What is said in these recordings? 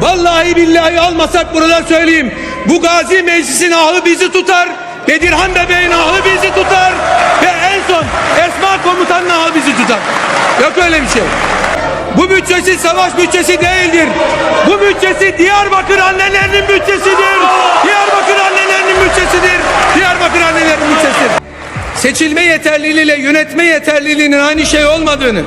Vallahi billahi almasak buradan söyleyeyim. Bu gazi meclisin ahı bizi tutar. Bedirhan bebeğin ahı bizi tutar. Ve en son Esma komutanın ahı bizi tutar. Yok öyle bir şey. Bu bütçesi savaş bütçesi değildir. Bu bütçesi Diyarbakır annelerinin bütçesidir. Diyarbakır annelerinin bütçesidir. Diyarbakır annelerinin bütçesidir. Seçilme yeterliliğiyle yönetme yeterliliğinin aynı şey olmadığını,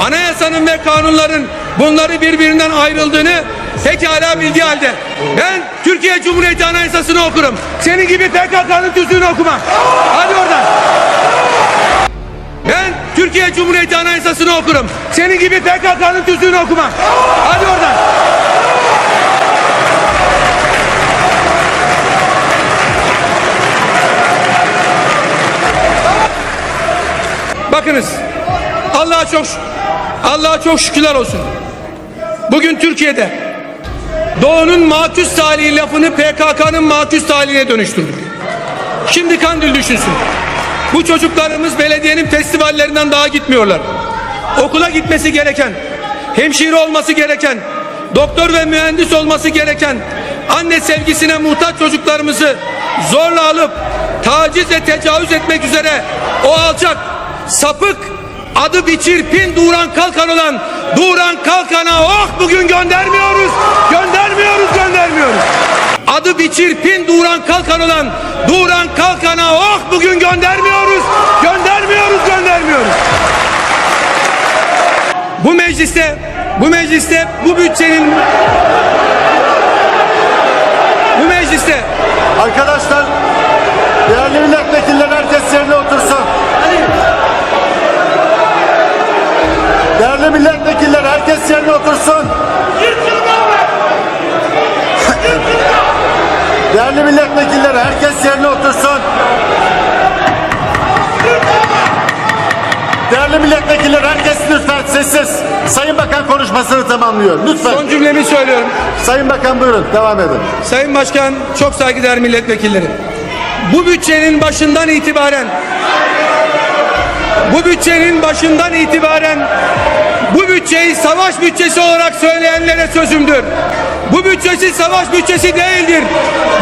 anayasanın ve kanunların bunları birbirinden ayrıldığını pekala bildiği halde ben Türkiye Cumhuriyeti Anayasası'nı okurum. Senin gibi PKK'nın tüzüğünü okumam. Hadi oradan. Ben Türkiye Cumhuriyeti Anayasası'nı okurum. Senin gibi PKK'nın tüzüğünü okumam. Hadi oradan. Bakınız. Allah'a çok Allah'a çok şükürler olsun. Bugün Türkiye'de Doğu'nun maküs talihi lafını PKK'nın maküs talihine dönüştürdük. Şimdi Kandil düşünsün. Bu çocuklarımız belediyenin festivallerinden daha gitmiyorlar. Okula gitmesi gereken, hemşire olması gereken, doktor ve mühendis olması gereken, anne sevgisine muhtaç çocuklarımızı zorla alıp taciz ve tecavüz etmek üzere o alçak, sapık, adı biçir pin Duran Kalkan olan Duran Kalkan'a oh bugün göndermiyoruz, göndermiyoruz, göndermiyoruz. Adı biçir pin Duran Kalkan olan Duran Kalkan'a oh bugün göndermiyoruz, göndermiyoruz, göndermiyoruz. Bu mecliste, bu mecliste bu bütçenin bu mecliste Arkadaşlar, değerli milletvekiller herkes yerine otursun. Değerli milletvekiller herkes yerine otursun. Değerli milletvekiller herkes yerine otursun. Değerli milletvekiller herkes lütfen sessiz. Sayın Bakan konuşmasını tamamlıyor. Lütfen. son cümlemi söylüyorum. Sayın Bakan buyurun devam edin. Sayın Başkan, çok saygıdeğer milletvekilleri. Bu bütçenin başından itibaren bu bütçenin başından itibaren bu bütçeyi savaş bütçesi olarak söyleyenlere sözümdür. Bu bütçesi savaş bütçesi değildir.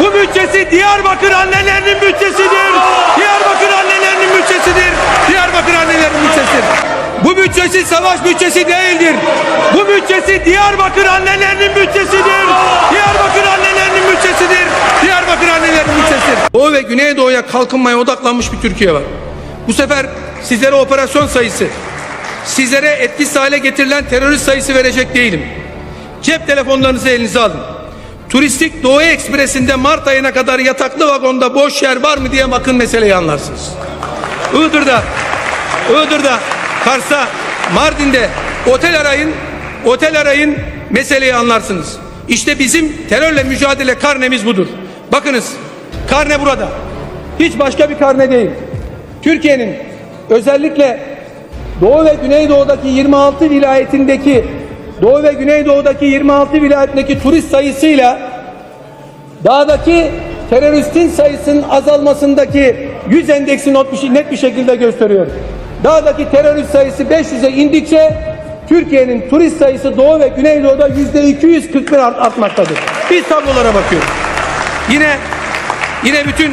Bu bütçesi Diyarbakır annelerinin bütçesidir. Diyarbakır annelerinin bütçesidir. Diyarbakır annelerinin bütçesidir. Bu bütçesi savaş bütçesi değildir. Bu bütçesi Diyarbakır annelerinin bütçesidir. Diyarbakır annelerinin bütçesidir. Diyarbakır annelerinin bütçesidir. Doğu ve Güneydoğu'ya kalkınmaya odaklanmış bir Türkiye var. Bu sefer sizlere operasyon sayısı, sizlere etkisiz hale getirilen terörist sayısı verecek değilim. Cep telefonlarınızı elinize alın. Turistik Doğu Ekspresi'nde Mart ayına kadar yataklı vagonda boş yer var mı diye bakın meseleyi anlarsınız. Iğdır'da, Iğdır'da, Kars'ta, Mardin'de otel arayın, otel arayın meseleyi anlarsınız. İşte bizim terörle mücadele karnemiz budur. Bakınız karne burada. Hiç başka bir karne değil. Türkiye'nin özellikle Doğu ve Güneydoğu'daki 26 vilayetindeki Doğu ve Güneydoğu'daki 26 vilayetindeki turist sayısıyla dağdaki teröristin sayısının azalmasındaki 100 endeksi not bir şey- net bir şekilde gösteriyor. Dağdaki terörist sayısı 500'e indikçe Türkiye'nin turist sayısı Doğu ve Güneydoğu'da yüzde 241 art- artmaktadır. Biz tablolara bakıyoruz. Yine yine bütün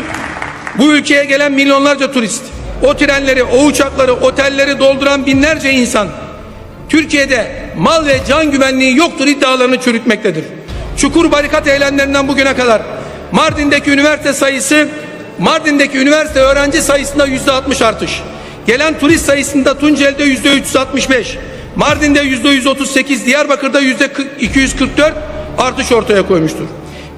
bu ülkeye gelen milyonlarca turist, o trenleri, o uçakları, otelleri dolduran binlerce insan Türkiye'de mal ve can güvenliği yoktur iddialarını çürütmektedir. Çukur barikat eylemlerinden bugüne kadar Mardin'deki üniversite sayısı Mardin'deki üniversite öğrenci sayısında yüzde 60 artış. Gelen turist sayısında Tunceli'de yüzde 365, Mardin'de yüzde 138, Diyarbakır'da yüzde 244 artış ortaya koymuştur.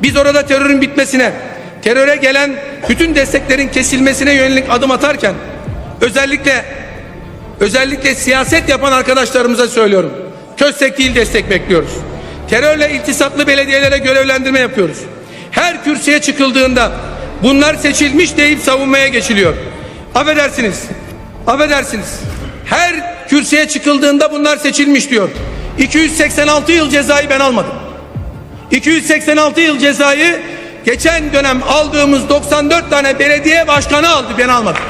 Biz orada terörün bitmesine, teröre gelen bütün desteklerin kesilmesine yönelik adım atarken özellikle Özellikle siyaset yapan arkadaşlarımıza söylüyorum. Köstek değil destek bekliyoruz. Terörle iltisaklı belediyelere görevlendirme yapıyoruz. Her kürsüye çıkıldığında bunlar seçilmiş deyip savunmaya geçiliyor. Affedersiniz. Affedersiniz. Her kürsüye çıkıldığında bunlar seçilmiş diyor. 286 yıl cezayı ben almadım. 286 yıl cezayı geçen dönem aldığımız 94 tane belediye başkanı aldı ben almadım.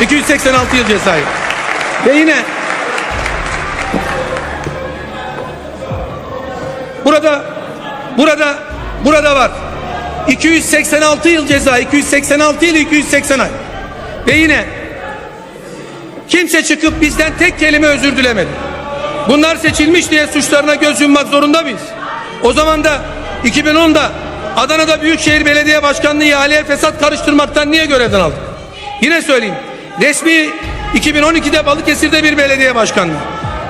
286 yıl cezayı. Ve yine Burada burada burada var. 286 yıl ceza, 286 yıl 280 ay. Ve yine kimse çıkıp bizden tek kelime özür dilemedi. Bunlar seçilmiş diye suçlarına göz yummak zorunda mıyız? O zaman da 2010'da Adana'da Büyükşehir Belediye Başkanlığı ihaleye fesat karıştırmaktan niye görevden aldık? Yine söyleyeyim. Resmi 2012'de Balıkesir'de bir belediye başkanlığı.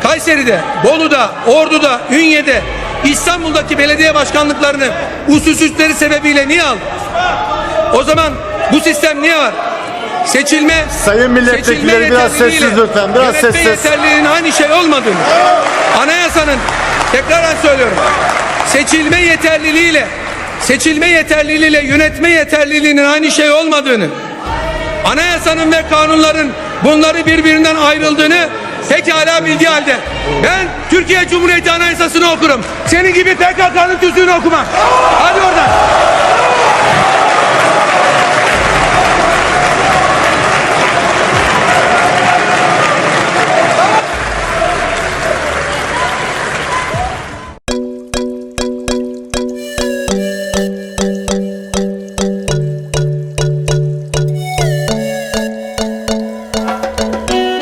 Kayseri'de, Bolu'da, Ordu'da, Ünye'de, İstanbul'daki belediye başkanlıklarını usulsüzleri sebebiyle niye aldı? O zaman bu sistem niye var? Seçilme Sayın milletvekilleri, seçilme biraz sessiz lütfen, biraz sessiz. yeterliliğinin aynı şey olmadığını, anayasanın tekrar söylüyorum, seçilme yeterliliğiyle seçilme yeterliliğiyle yönetme yeterliliğinin aynı şey olmadığını, anayasanın ve kanunların bunları birbirinden ayrıldığını pekala bildiği halde ben Türkiye Cumhuriyeti Anayasası'nı okurum. Senin gibi PKK'nın tüzüğünü okumam. Hadi oradan.